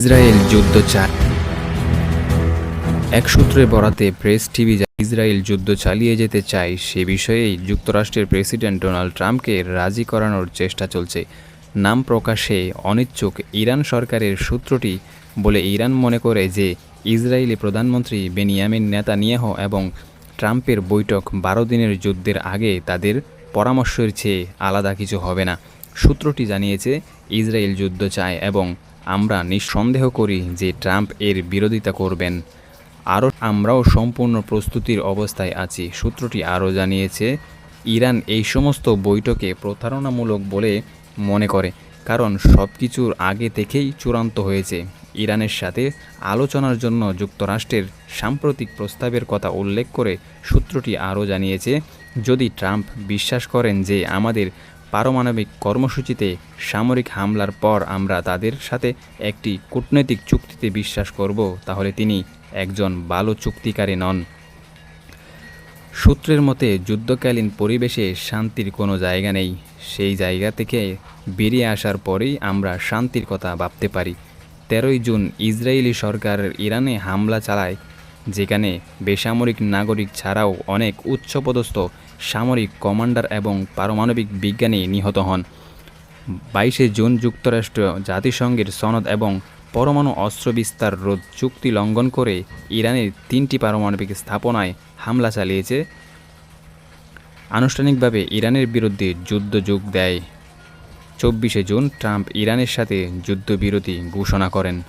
Israel যুদ্ধ চায় এক সূত্রে বরাতে প্রেস টিভি ইসরায়েল যুদ্ধ চালিয়ে যেতে চায় সে বিষয়েই যুক্তরাষ্ট্রের প্রেসিডেন্ট ডোনাল্ড ট্রাম্পকে রাজি করানোর চেষ্টা চলছে। নাম প্রকাশে অনিচ্ছুক ইরান সরকারের সূত্রটি বলে ইরান মনে করে যে ইসরায়েলি প্রধানমন্ত্রী বেনিয়ামিন নেতানিয়াহ এবং ট্রাম্পের বৈঠক বারো দিনের যুদ্ধের আগে তাদের পরামর্শের চেয়ে আলাদা কিছু হবে না। সূত্রটি জানিয়েছে, ইসরায়েল যুদ্ধ চায় এবং আমরা নিঃসন্দেহ করি যে ট্রাম্প এর বিরোধিতা করবেন। আরও আমরাও সম্পূর্ণ প্রস্তুতির অবস্থায় আছি, সূত্রটি আরও জানিয়েছে। ইরান এই সমস্ত বৈঠকে প্রতারণামূলক বলে মনে করে, কারণ সব কিছুর আগে থেকেই চূড়ান্ত হয়েছে। ইরানের সাথে আলোচনার জন্য যুক্তরাষ্ট্রের সাম্প্রতিক প্রস্তাবের কথা উল্লেখ করে সূত্রটি আরও জানিয়েছে, যদি ট্রাম্প বিশ্বাস করেন যে আমাদের পারমাণবিক কর্মসূচিতে সামরিক হামলার পর আমরা তাদের সাথে একটি কূটনৈতিক চুক্তিতে বিশ্বাস করব, তাহলে তিনি একজন ভালো চুক্তিকারী নন। সূত্রের মতে, যুদ্ধকালীন পরিবেশে শান্তির কোনো জায়গা নেই। সেই জায়গা থেকে বেরিয়ে আসার পরেই আমরা শান্তির কথা ভাবতে পারি। তেরোই জুন ইসরায়েলি সরকার ইরানে হামলা চালায় যেখানে বেসামরিক নাগরিক ছাড়াও অনেক উচ্চপদস্থ সামরিক কমান্ডার এবং পারমাণবিক বিজ্ঞানী নিহত হন। বাইশে জুন যুক্তরাষ্ট্র জাতিসংঘের সনদ এবং পরমাণু অস্ত্র বিস্তার রোধ চুক্তি লঙ্ঘন করে ইরানের তিনটি পারমাণবিক স্থাপনায় হামলা চালিয়েছে। আনুষ্ঠানিকভাবে ইরানের বিরুদ্ধে যুদ্ধ যোগ দেয়। চব্বিশে জুন ট্রাম্প ইরানের সাথে যুদ্ধবিরতি ঘোষণা করেন।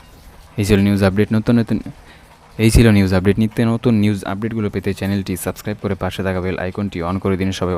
এই ছিল নিউজ আপডেট। নতুন নতুন এই ছিল নিউজ আপডেট নিত্য নতুন নিউজ আপডেটগুলো পেতে চ্যানেলটি সাবস্ক্রাইব করে পাশে থাকা বেল আইকনটি অন করে দিন। সবাই